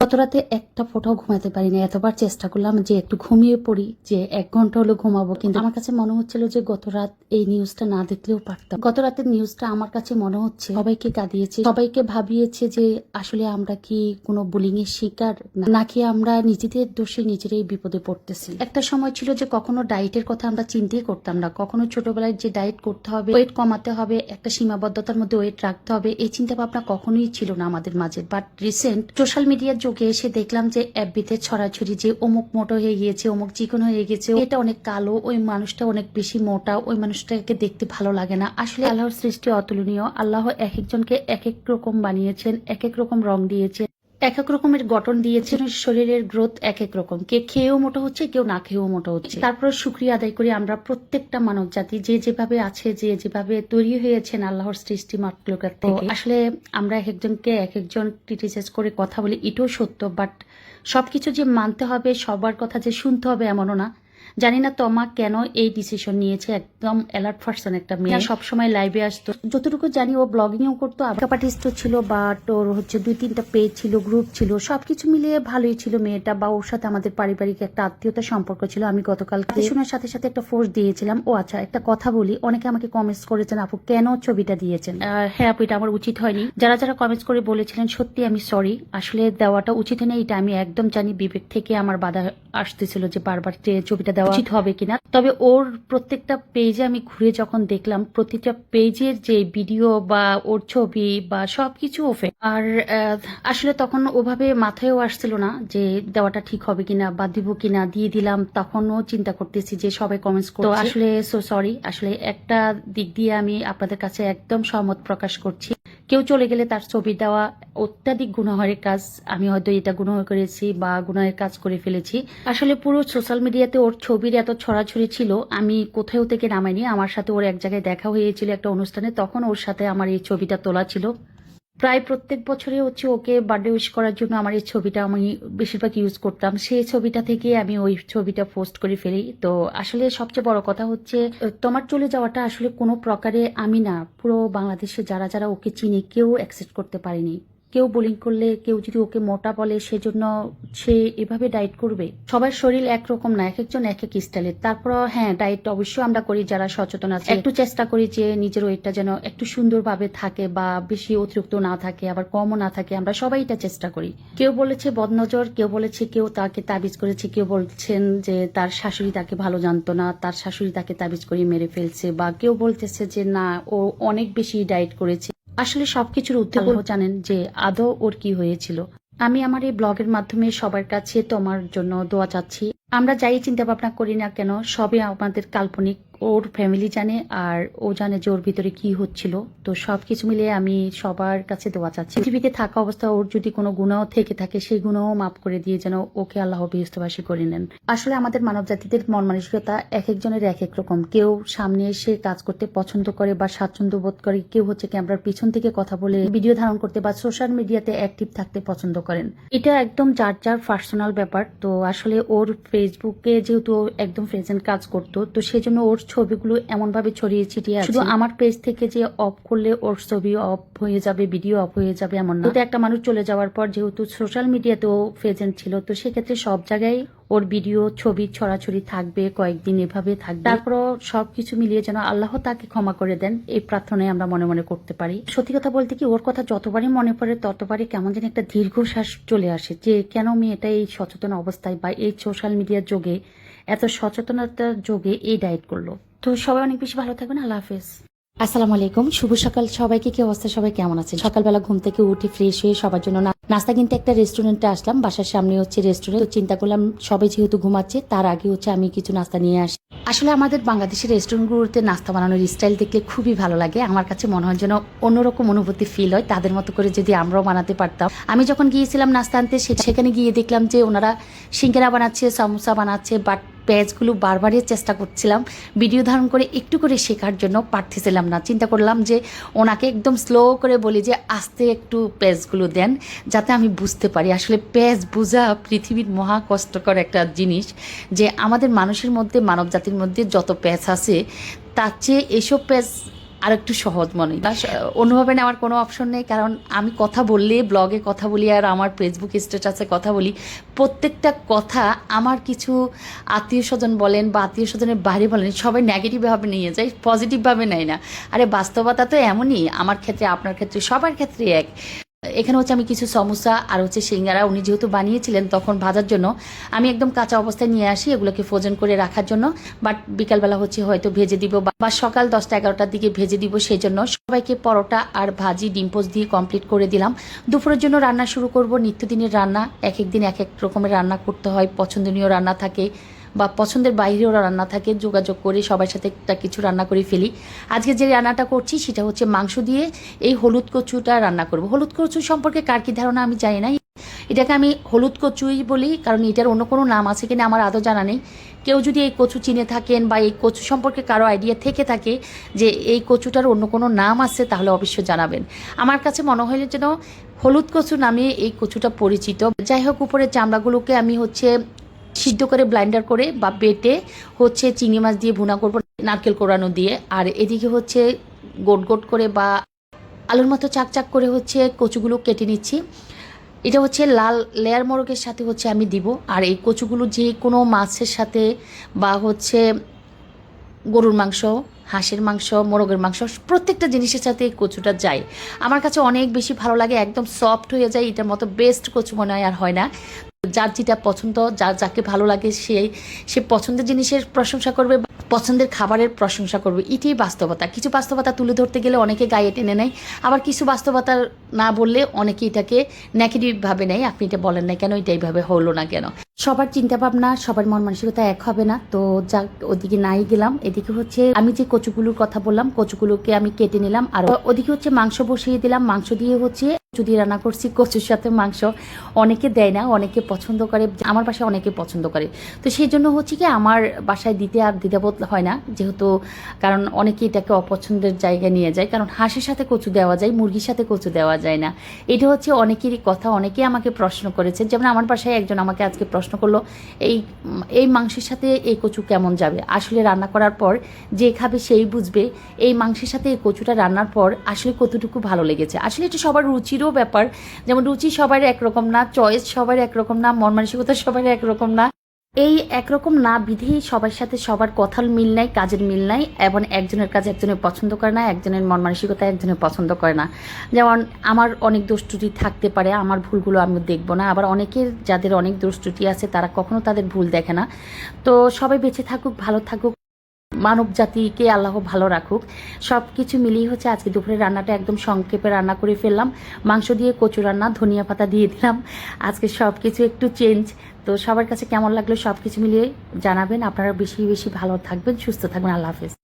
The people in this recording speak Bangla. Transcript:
গত রাতে একটা ফোটাও ঘুমাতে পারিনি। এতবার চেষ্টা করলাম যে একটু ঘুমিয়ে পড়ি, যে এক ঘণ্টা হলো ঘুমাবো। কিন্তু আমার কাছে মনে হচ্ছিল যে গত রাত এই নিউজটা না দেখলেও পারতাম। গত রাতের নিউজটা আমার কাছে মনে হচ্ছে, সবাইকে কাঁদিয়েছে, সবাইকে ভাবিয়েছে যে আসলে আমরা কি কোনো বুলিং এর শিকার নাকি আমরা নিজেদের দোষে নিজেরাই বিপদে পড়তেছি। একটা সময় ছিল যে কখনো ডায়েটের কথা আমরা চিন্তাই করতাম না। কখনো ছোটবেলায় যে ডায়েট করতে হবে ওয়েট কমাতে হবে, একটা সীমাবদ্ধতার মধ্যে ওয়েট রাখতে হবে, এই চিন্তা ভাবনা কখনোই ছিল না আমাদের মাঝে। বাট রিসেন্ট সোশ্যাল মিডিয়ার যুগে এসে দেখলাম যে অ্যাপবিতে ছড়াছড়ি যে অমুক মোটো হয়ে গিয়েছে, অমুক চিকন হয়ে গেছে এটা অনেক কালো, ওই মানুষটা অনেক বেশি মোটা, ওই মানুষটাকে দেখতে ভালো লাগে না। আসলে আল্লাহর সৃষ্টি অতুলনীয়। আল্লাহ এক একজনকে এক এক রকম বানিয়েছেন, এক এক রকম রং দিয়েছেন। এক এক রকমের গঠন দিয়েছে শরীরের গ্রোথ এক এক রকম। কে খেয়েও মোটা হচ্ছে কেউ না খেয়েও মোটা হচ্ছে। তারপর শুক্রিয়া আদায় করি আমরা প্রত্যেকটা মানব জাতি যে যেভাবে আছে যে যেভাবে তৈরি হয়েছেন আল্লাহর সৃষ্টি মাতলকার থেকে। আসলে আমরা এক একজনকে এক একজন ক্রিটিসাইজ করে কথা বলি এটাও সত্য বাট সবকিছু যে মানতে হবে সবার কথা যে শুনতে হবে এমনও না। জানি না তমা কেন এই ডিসিশন নিয়েছে একদম অ্যালার্ট পার্সন একটা মেয়ে। সবসময় লাইভে আসতো। যতটুকু জানি ও ব্লগিংও করতো মেকআপ আর্টিস্টও ছিল বাট ওর হচ্ছে দুই তিনটা পেজ ছিল গ্রুপ ছিল সবকিছু মিলিয়ে ভালোই ছিল মেয়েটা বা ওর সাথে আমাদের পারিবারিক একটা আত্মীয়তার সম্পর্ক ছিল। আমি গতকাল শোনার সাথে সাথে একটা ফোর্স দিয়েছিলাম। ও আচ্ছা একটা কথা বলি অনেকে আমাকে কমেন্টস করেছেন আপু কেন ছবিটা দিয়েছেন? হ্যাঁ আপু এটা আমার উচিত হয়নি। যারা যারা কমেন্টস করে বলেছিলেন সত্যি আমি সরি আসলে দেওয়াটা উচিত হয়নি এটা আমি একদম জানি বিবেক থেকে আমার বাধা আসতেছিল যে বারবার যে ছবিটা দেওয়া উচিত হবে কিনা। তবে ওর প্রত্যেকটা পেজে আমি ঘুরে যখন দেখলাম প্রতিটা পেজের যে ভিডিও বা ওর ছবি বা সবকিছু ওফে আর আসলে তখন ওভাবে মাথায়ও আসছিল না যে দেওয়াটা ঠিক হবে কিনা বা দিব কিনা দিয়ে দিলাম তখনও চিন্তা করতেছি যে সবাই কমেন্টস করছে। তো আসলে সো সরি আসলে একটা দিক দিয়ে আমি আপনাদের কাছে একদম সহমত প্রকাশ করছি। কেউ চলে গেলে তার ছবি দেওয়া অত্যাধিক গুণাহের কাজ, আমি হয়তো এটা গুণাহার করেছি বা গুণাহের কাজ করে ফেলেছি। আসলে পুরো সোশ্যাল মিডিয়াতে ওর ছবির এত ছড়াছড়ি ছিল, আমি কোথাও থেকে নামাইনি। আমার সাথে ওর এক জায়গায় দেখা হয়েছিল একটা অনুষ্ঠানে, তখন ওর সাথে আমার এই ছবিটা তোলা ছিল। প্রায় প্রত্যেক বছরে হচ্ছে ওকে বার্থডে উইশ করার জন্য আমার এই ছবিটা আমি বেশিরভাগ ইউজ করতাম। সেই ছবিটা থেকে আমি ওই ছবিটা পোস্ট করে ফেলি। তো আসলে সবচেয়ে বড় কথা হচ্ছে তোমার চলে যাওয়াটা আসলে কোনো প্রকারে আমি না, পুরো বাংলাদেশে যারা যারা ওকে চিনি কেউ অ্যাকসেপ্ট করতে পারেনি। কেউ বোলিং করলে, কেউ যদি ওকে মোটা বলে, সেজন্য সে এভাবে ডায়েট করবে। সবার শরীর একরকম না এক একজন এক এক স্টাইলের তারপর হ্যাঁ ডায়েট অবশ্যই আমরা করি যারা সচেতন আছে। একটু চেষ্টা করি যে নিজের ওয়েটটা যেন একটু সুন্দরভাবে থাকে বা বেশি অতিরিক্ত না থাকে, আবার কমও না থাকে, আমরা সবাই এটা চেষ্টা করি। কেউ বলেছে বদনজর, কেউ বলেছে কেউ তাকে তাবিজ করেছে, কেউ বলছেন যে তার শাশুড়ি তাকে ভালো জানতো না, তার শাশুড়ি তাকে তাবিজ করে মেরে ফেলছে, বা কেউ বলতেছে যে না, ও অনেক বেশি ডায়েট করেছে। আসলে সবকিছুর আল্লাহ জানেন যে আদৌ ওর কি হয়েছিল। আমি আমার এই ব্লগের মাধ্যমে সবার কাছে তোমার জন্য দোয়া চাচ্ছি। আমরা যাই চিন্তা ভাবনা করি না কেন সবই আমাদের কাল্পনিক, ওর ফ্যামিলি জানে আর ও জানে যে ওর ভিতরে কি হচ্ছিল। তো সবকিছু মিলিয়ে আমি সবার কাছে দোয়া চাচ্ছি। পৃথিবীতে থাকা অবস্থা, ওর যদি কোনো গুণাও থেকে থাকে, সেই গুণাও মাফ করে দিয়ে যেন ওকে আল্লাহ বিস্তবাসী করে নেন। আসলে আমাদের মানব জাতিদের মন মানসিকতা এক একজনের এক এক রকম। কেউ সামনে এসে কাজ করতে পছন্দ করে বা স্বাচ্ছন্দ্য বোধ করে, কেউ হচ্ছে ক্যামেরার পিছন থেকে কথা বলে ভিডিও ধারণ করতে বা সোশ্যাল মিডিয়াতে অ্যাক্টিভ থাকতে পছন্দ করেন। এটা একদম যার যার পার্সোনাল ব্যাপার। তো আসলে ওর ফেসবুকে যেহেতু একদম প্রেজেন্ট কাজ করতো তো সেজন্য ওর ছবিগুলো এমনভাবে ছড়িয়ে ছিটিয়ে আছে। শুধু আমার পেজ থেকে যে অফ করলে ওর ছবি অফ হয়ে যাবে ভিডিও অফ হয়ে যাবে এমন না তো একটা মানুষ চলে যাওয়ার পর যেহেতু সোশ্যাল মিডিয়াতেও প্রেজেন্ট ছিল তো সেক্ষেত্রে সব জায়গায় ওর ভিডিও, ছবি ছড়াছড়ি থাকবে, কয়েকদিন এভাবে থাকবে। তারপর সবকিছু মিলিয়ে যেন আল্লাহ তাকে ক্ষমা করে দেন, এই প্রার্থনায় আমরা মনে মনে করতে পারি। সত্যি কথা বলতে কি, ওর কথা যতবারই মনে পড়ে, ততবারই কেমন যেন একটা দীর্ঘশ্বাস চলে আসে যে, কেন মেয়েটা এই সচেতন অবস্থায় বা এই সোশ্যাল মিডিয়ার যোগে, এত সচেতনতার যোগে এই ডায়েট করল। তো সবাই অনেক বেশি ভালো থাকবেন, আল্লাহ হাফেজ। আসসালামু আলাইকুম, শুভ সকাল। সবাইকে কি অবস্থা? সবাই কেমন আছেন? সকালবেলা ঘুম থেকে উঠে ফ্রেশ হয়ে সবার জন্য নাস্তা কিনতে একটা রেস্টুরেন্টে আসলাম, বাসার সামনে হচ্ছে রেস্টুরেন্ট চিন্তা করলাম, সবাই যেহেতু ঘুমাচ্ছে, তার আগে হচ্ছে আমি কিছু নাস্তা নিয়ে আসি। আসলে আমাদের বাংলাদেশের রেস্টুরেন্টগুলোতে নাস্তা বানানোর স্টাইল দেখলে খুবই ভালো লাগে। আমার কাছে মনে হয় যেন অন্যরকম অনুভূতি ফিল হয়, তাদের মতো করে যদি আমরাও বানাতে পারতাম। আমি যখন গিয়েছিলাম নাস্তা আনতে সেখানে গিয়ে দেখলাম যে ওনারা সিঙ্গারা বানাচ্ছে, সমোসা বানাচ্ছে বাট পেজগুলো বারবারের চেষ্টা করছিলাম, ভিডিও ধারণ করে একটু করে শেখার জন্য পারতেছিলাম না। চিন্তা করলাম যে ওনাকে একদম স্লো করে বলি যে, আস্তে একটু পেজগুলো দেন যাতে আমি বুঝতে পারি। আসলে পেজ বোঝা পৃথিবীর মহা কষ্টকর একটা জিনিস যে আমাদের মানুষের মধ্যে মানব জাতির মধ্যে যত প্যাচ আছে, তার চেয়ে এসব পেজ আর একটু সহজ মনে অন্যভাবে নেওয়ার কোনো অপশন নেই, কারণ আমি কথা বললে ব্লগে কথা বলি আর আমার ফেসবুক স্ট্যাটাসে কথা বলি, প্রত্যেকটা কথা আমার কিছু আত্মীয় স্বজন বলেন বা আত্মীয় স্বজনের বাইরে বলেন, সবাই নেগেটিভভাবে নিয়ে যায় পজিটিভভাবে নেয় না। আরে বাস্তবতা তো এমনই, আমার ক্ষেত্রে, আপনার ক্ষেত্রে, সবার ক্ষেত্রে এক। এখানে হচ্ছে আমি কিছু সমস্যা আর হচ্ছে সিঙ্গারা উনি যেহেতু বানিয়েছিলেন তখন ভাজার জন্য, আমি একদম কাঁচা অবস্থায় নিয়ে আসি এগুলোকে ফ্রোজেন করে রাখার জন্য। বাট বিকালবেলা হচ্ছে হয়তো ভেজে দিব বা- সকাল দশটা এগারোটার দিকে ভেজে দিব সেই জন্য সবাইকে পরোটা আর ভাজি ডিম্পোজ দিয়ে কমপ্লিট করে দিলাম। দুপুরের জন্য রান্না শুরু করব। নিত্যদিনের রান্না এক এক দিন এক এক রকমের রান্না করতে হয়। পছন্দনীয় রান্না থাকে। বা পছন্দের বাইরেও রান্না থাকে, যোগাযোগ করে, সবার সাথে একটা কিছু রান্না করে ফেলি। আজকে যে রান্নাটা করছি সেটা হচ্ছে মাংস দিয়ে এই হলুদ কচুটা রান্না করব। হলুদ কচু সম্পর্কে কার কি ধারণা আমি জানি না। এটাকে আমি হলুদ কচুই বলি, কারণ এটার অন্য কোনো নাম আছে কিনা আমার আদৌ জানা নেই। কেউ যদি এই কচু চিনে থাকেন বা এই কচু সম্পর্কে কারও আইডিয়া থেকে থাকে যে এই কচুটার অন্য কোনো নাম আছে, তাহলে অবশ্যই জানাবেন। আমার কাছে মনে হয় যেন হলুদ কচু নামে এই কচুটা পরিচিত। যাই হোক, উপরের চামড়াগুলোকে আমি হচ্ছে সিদ্ধ করে ব্লাইন্ডার করে বা বেটে হচ্ছে চিংড়ি মাছ দিয়ে ভুনা করব, নারকেল কোরানো দিয়ে। আর এদিকে হচ্ছে গোট গোট করে বা আলুর মতো চাক চাক করে হচ্ছে কচুগুলো কেটে নিচ্ছি। এটা হচ্ছে লাল লেয়ার মোরগের সাথে হচ্ছে আমি দিব। আর এই কচুগুলো যে কোনো মাছের সাথে বা হচ্ছে গরুর মাংস, হাঁসের মাংস, মোরগের মাংস, প্রত্যেকটা জিনিসের সাথে এই কচুটা যায়। আমার কাছে অনেক বেশি ভালো লাগে, একদম সফট হয়ে যায়। এটার মতো বেস্ট কচু মনে হয় আর হয় না। যার যেটা পছন্দ, যার যাকে ভালো লাগে সেই সে পছন্দের জিনিসের প্রশংসা করবে পছন্দের খাবারের প্রশংসা করবে। এটাই বাস্তবতা। কিছু বাস্তবতা তুলে ধরতে গেলে অনেকে গায়ে টেনে নেয়। আবার কিছু বাস্তবতা না বললে অনেকে এটাকে নেগেটিভভাবে নেয়। আপনি এটা বলেন না কেন? এটা এইভাবে হলো না কেন? সবার চিন্তা ভাবনা সবার মন মানসিকতা এক হবে না। তো যাক, ওদিকে নাই গেলাম। এদিকে হচ্ছে আমি যে কচুগুলোর কথা বললাম, কচুগুলোকে আমি কেটে নিলাম। আর ওদিকে হচ্ছে মাংস বসিয়ে দিলাম। মাংস দিয়ে হচ্ছে দিয়ে রান্না করছি, কচুর সাথে মাংস। অনেকে দেয় না, অনেকে পছন্দ করে, আমার বাসায় অনেকে পছন্দ করে। তো সেই জন্য হচ্ছে কি, আমার বাসায় দিতে আর দ্বিধাবোধ হয় না, যেহেতু কারণ অনেকে এটাকে অপছন্দের জায়গায় নিয়ে যায়। কারণ হাঁসের সাথে কচু দেওয়া যায়, মুরগির সাথে কচু দেওয়া যায় না। এটা হচ্ছে অনেকেরই কথা, অনেকেই আমাকে প্রশ্ন করেছে। যেমন আমার বাসায় একজন আমাকে আজকে প্রশ্ন করল, এই এই মাংসের সাথে এই কচু কেমন যাবে? আসলে রান্না করার পর যে খাবে সেই বুঝবে, এই মাংসের সাথে এই কচুটা রান্নার পর আসলে কতটুকু ভালো লেগেছে? আসলে এটা সবার রুচিরও ব্যাপার। যেমন রুচি সবার একরকম না, চয়েস সবার একরকম না, মন মানসিকতা সবার একরকম না। এই একরকম না বিধেই সবার সাথে সবার কথার মিল নাই, কাজের মিল নাই, এবং একজনের কাজ একজনের পছন্দ করে না, একজনের মন মানসিকতা একজনের পছন্দ করে না। যেমন আমার অনেক দোষ থাকতে পারে, আমার ভুলগুলো আমি দেখব না, আবার অনেকের যাদের অনেক দোষ ত্রুটি আছে, তারা কখনো তাদের ভুল দেখে না। তো সবাই বেঁচে থাকুক, ভালো থাকুক। মানব জাতিকে আল্লাহ ভালো রাখুক। সব কিছু মিলিয়ে হচ্ছে আজকে দুপুরে রান্নাটা একদম সংক্ষেপে রান্না করে ফেললাম। মাংস দিয়ে কচু রান্না, ধনিয়া পাতা দিয়ে দিলাম। আজকে সব কিছু একটু চেঞ্জ তো সবার কাছে কেমন লাগল সব কিছু মিলিয়ে জানাবেন। আপনারা বেশি বেশি ভালো থাকবেন, সুস্থ থাকবেন। আল্লাহ হাফেজ।